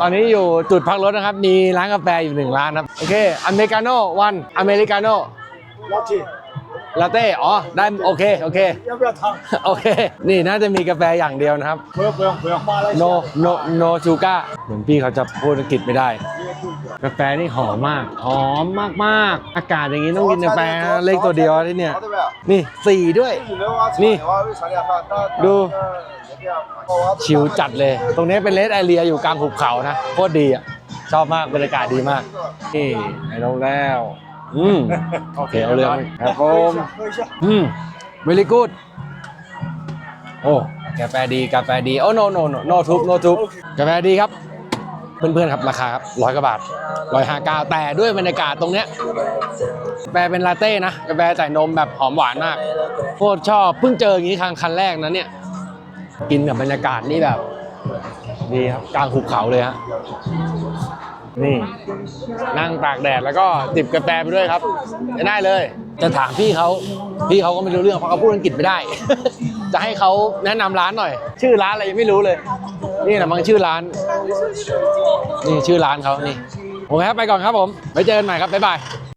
ตอนนี้อยู่จุดพักรถนะครับ มีร้านกาแฟอยู่หนึ่งร้านครับ โอเค อเมริกาโน่วัน อเมริกาโน่老铁， ลาเต้ อ๋อ ได้ โอเค โอเค 要不要汤？ โอเค นี่น่าจะมีกาแฟอย่างเดียวนะครับ 不用不用不用，马来西 no 亚 no no sugar เหมือนพี่เขาจะพูดอังกฤษไม่ได้ กาแฟนี่หอมมาก หอมมากๆ อากาศอย่างนี้ต้องกินกาแฟนะเลขตัวเดียวที่เนี่ย 对不对？ นี่สี่ด้วย 你的话，你的话会常点饭，但 ดู 但 ชิลจัดเลย ตรงนี้เป็นเลสไอเรียอยู่กลางหุบเขานะ โคตรดีอ่ะ ชอบมากบรรยากาศดีมาก นี่ไอ้ลงแล้ว อืมโอเคเอาเรื่องครับผมอืม very good โอ้กาแฟดีกาแฟดีโอ้โนโนโนโนทุบโนทุบกาแฟดีครับเพื่อนๆครับราคาครับร้อยกว่าบาทร้อยห้าเก้าแต่ด้วยบรรยากาศตรงเนี้ยกาแฟเป็นลาเต้นะกาแฟใส่นมแบบหอมหวานมากโคตรชอบเพิ่งเจออย่างนี้ครั้งครั้งแรกนะเนี่ย กินกับบรรยากาศนี่แบบ ดีครับกลางหุบเขาเลยฮะ นี่ นั่งตากแดดแล้วก็จิบกาแฟไปด้วยครับจะได้เลย จะถามพี่เขาพี่เขาก็ไม่รู้เรื่องเพราะเขาพูดอังกฤษไม่ได้ จะให้เขาแนะนำร้านหน่อย ชื่อร้านอะไรยังไม่รู้เลย นี่นะมังชื่อร้าน นี่ชื่อร้านเขานี่โอเคครับไปก่อนครับผมไว้เจอกันใหม่ครับบ๊ายบาย